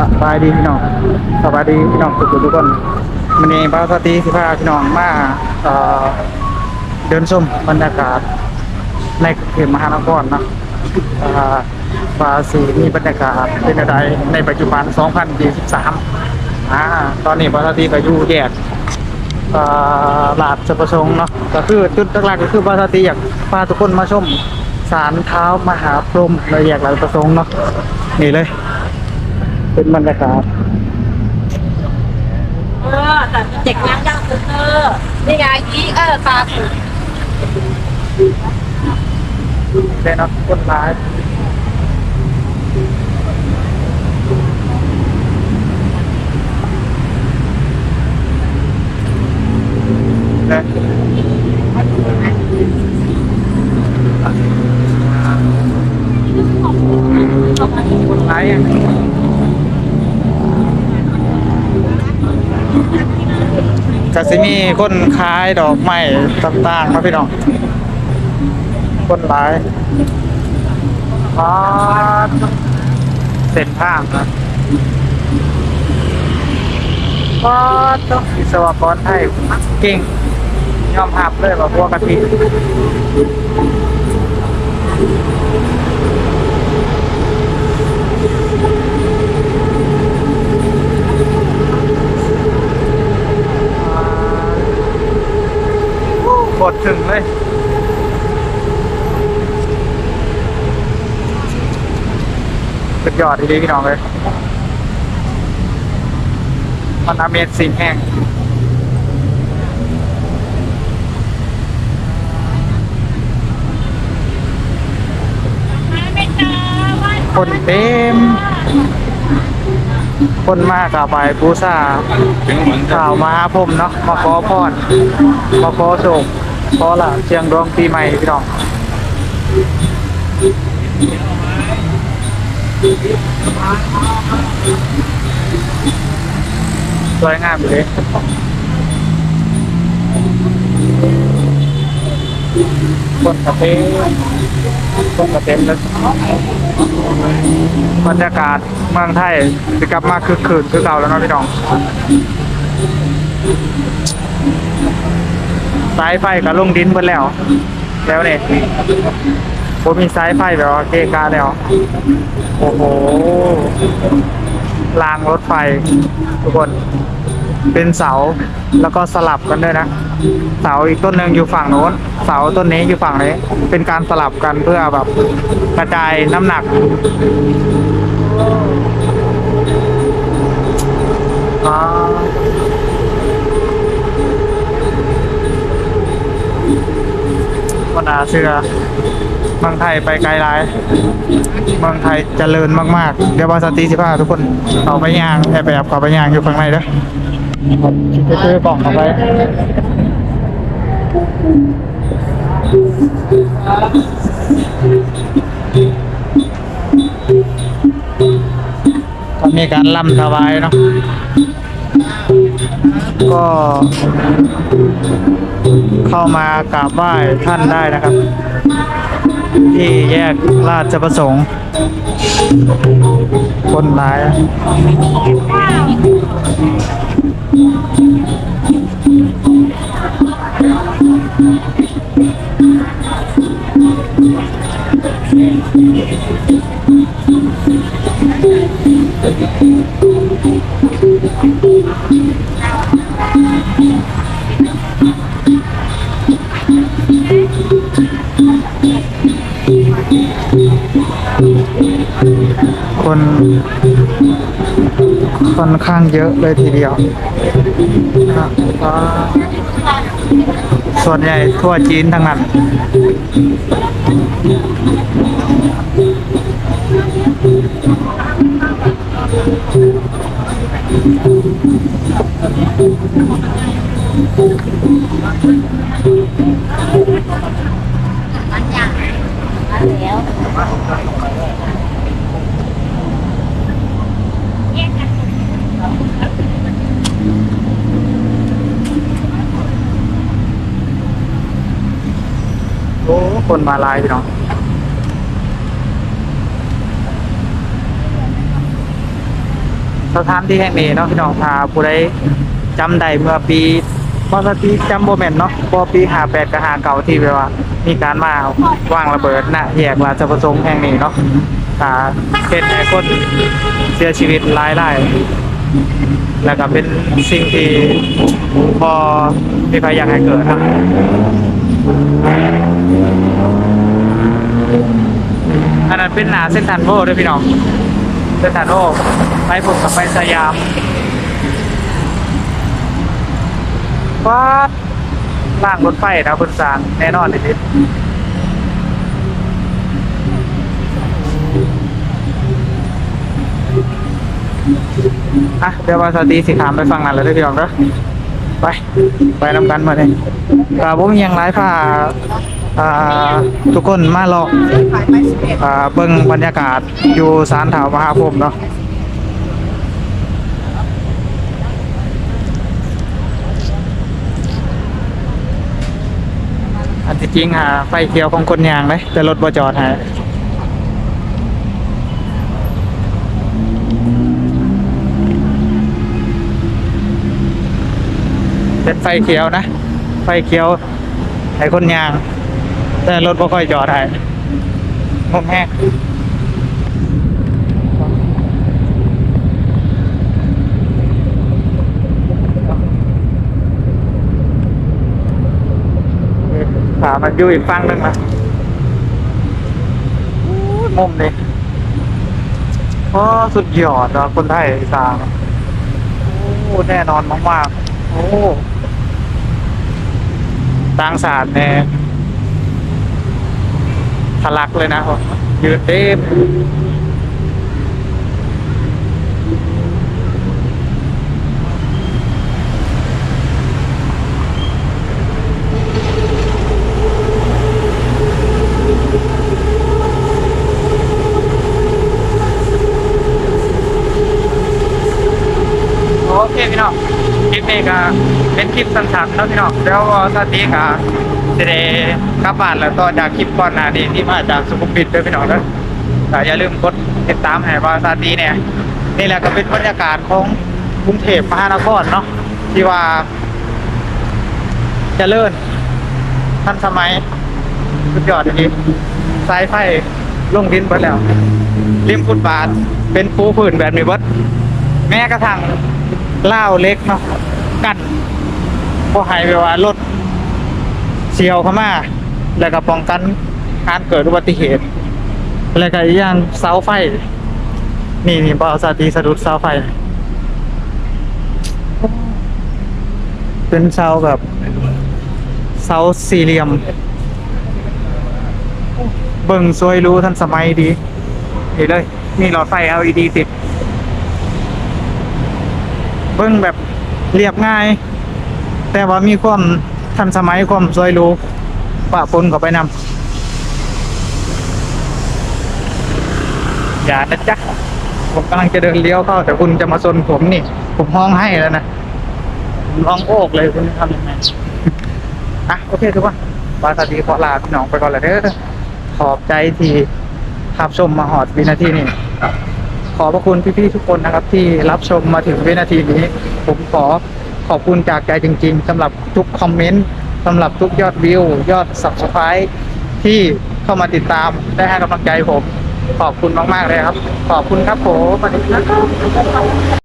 สบายดีพี่น้องสบายดีพี่น้องทุกคนทุกคนวันนี้บ้าวสตีสิพาพี่น้องมาเดินชมบรรยากาศในเขตมหานครนะอ่าว่าสีมีบรรยากาศเป็นอะไรในปัจจุบัน 2023อ่าตอนนี้บ้าวสตีก็อยู่แยกเอ่อลาดสประสงค์เนาะก็คือจุดหลักๆก็คือบ้าวสตีอยากพาทุกคนมาชมศาลเท้ามหาพรหมในแยกลาดประสงค์เนาะนี่เลย เป็นบรรยากาศเออแต่เด็กย่างย่างคือเออนี่ไงอีเออตาถูกได้เนาะคนร้ายนะคนร้ายยังก็สิ มีคนขายดอกไม้ต่างๆครับพี่น้อง คนร้ายอ๋อเส้นทางนะก็ต้องวิศวกรไทยเก่งยอมหับเลยว่าพวกกะทิ กดถึงเลย สุดยอดดีๆพี่น้องเลยมันอเมซสิ่งแห้งไม่เจอว่าคนเต็ม คนมากกับไปบูซาข่าวมาหาผมเนาะมาขอพรมาขอโช คขอลาบเชียงดวงปีใหม่พี่น้องสวยงามอยู่เลยคนกระเต็มคนกระเต็มเลยบรรยากาศเมืองไทยจะกลับมาคึกคืนคือเก่าแล้วเนาะพี่น้อง สายไฟกับลงดินเบิดแล้ว แล้วเนี่ยผมมีสายไฟแบบเกกาแล้ว โอ้โหรางรถไฟ ทุกคน เป็นเสาแล้วก็สลับกันด้วยนะ เสาอีกต้นหนึ่งอยู่ฝั่งโน้น เสาต้นนี้อยู่ฝั่งนี้ เป็นการสลับกันเพื่อแบบกระจายน้ำหนักอ๋อ ก็น่าเชื่อเมืองไทยไปไกลหลายเมืองไทยเจริญมากๆ เดี๋ยวบาสตีสิพาทุกคนเอาไปย่างแอบแบบเอไปย่างอยู่ข้างในเด้อชิคกี้พายบอกเอาไปก็มีการล่ำถวายเนาะ ก็เข้ามากราบไหว้ท่านได้นะครับ ที่แยกราชประสงค์ คนร้ายอ คนค่อนข้างเยอะเลยทีเดียวส่วนใหญ่ทั่วจีนทั้งนั้นมันอย่างมาแล้ว โอ้คนมาลายพี่น้องสถานที่แห่งนี้เนาะพี่น้องพาผู้ใดจำได้เมื่อปีพอสติจำโบแมนต์เนาะพอปีหาแปดกับหาเก่าที่แบบว่า มีการมาวางระเบิดณแยกราชประสงค์แห่งนี้เนาะอ่าเป็นให้คนเสียชีวิตหลายรายแล้วก็เป็นสิ่งที่พอมีใครอยากให้เกิดนะ อันนั้นเป็นหนาเส้นทันโบด้วยพี่น้องเส้นทางโลกไปผมกับไปสยามวัดล่างรถไฟนะคุณสารแน่นอนเลยนิดอะเดี๋ยววาสตีสิขามไปฟังนั่นเลยได้พี่น้องเด้อ ไป ไปนำกันมาเลยอ่าผมยังไลฟ์พาอ่าทุกคนมาเลอ็ดอ่าเบิ่งบรรยากาศอยู่ศาลถาวมหาพรมเนาะอันที่จริงหาไฟเขียวของคนยางเลยแต่รถบ่จอดให้ เป็นไฟเขียวนะ ไฟเขียวให้คนยาง แต่รถบ่ค่อยจอดให้งมแห้งขามันอยู่อีกฝั่งหนึ่งนะมุมนี่โอ้สุดยอดนะคนไทยสร้างโอ้แน่นอนมากๆ โอ้ต่างศาสตร์แน่ทะลักเลยนะยืนเต็มโอเคพี่น้อง นี้ก็เป็นคลิปสั้นๆเนาะพี่น้องแล้วสวัสดีค่ะจะได้กลับบ้านแล้วต่อจากคลิปก่อนหน้านี้ที่มาจากสุขุมวิทด้วยพี่น้องเด้อแต่อย่าลืมกดติดตามให้ว่าสวัสดีเนี่ยนี่แหละก็เป็นบรรยากาศของกรุงเทพมหานครเนาะที่ว่าจเจริญทันสมัยสุดยอดจริงสายไฟลงดินไปแล้วริมฟุตบาทเป็นปูพื้นแบบนี้เบิดแม้กระทั่งเล่าเล็กเนาะ กันเพอให้ไปว่ารถเฉียวเข้ามา แล้วก็ป้องกันการเกิดอุบัติเหตุ แล้วก็อีกอย่างเสาไฟ นี่นี่บอสาตีสะดุดเสาไฟ เป็นเสาแบบเสาสี่เหลี่ยม เบิ่งสวยรู้ทันสมัยดีนี่เลยมีหลอดไฟ LED ติด เบิ่งแบบ เรียบง่าย แต่ว่ามีความทันสมัยความสวยรู้ปะปนเข้าไปนำอย่านะจ๊ะผมกำลังจะเดินเลี้ยวเข้า แต่คุณจะมาซนผมนี่ ผมห้องให้แล้วนะร้องโอกเลยคุณทำยังไงอะโอเคทุกคนบาสวัสดีขอลาพี่น้องไปก่อนเลยเด้อขอบใจที่ทับชมมาหอดวินาทีนี้ ขอบพระคุณพี่ๆทุกคนนะครับ ที่รับชมมาถึงวินาทีนี้ ผมขอขอบคุณจากใจจริง ๆสำหรับทุกคอมเมนต์สำหรับทุกยอดวิว ยอด subscribe ที่เข้ามาติดตามได้ให้กำลังใจผม ขอบคุณมากๆเลยครับ ขอบคุณครับผมสวัสดีครับ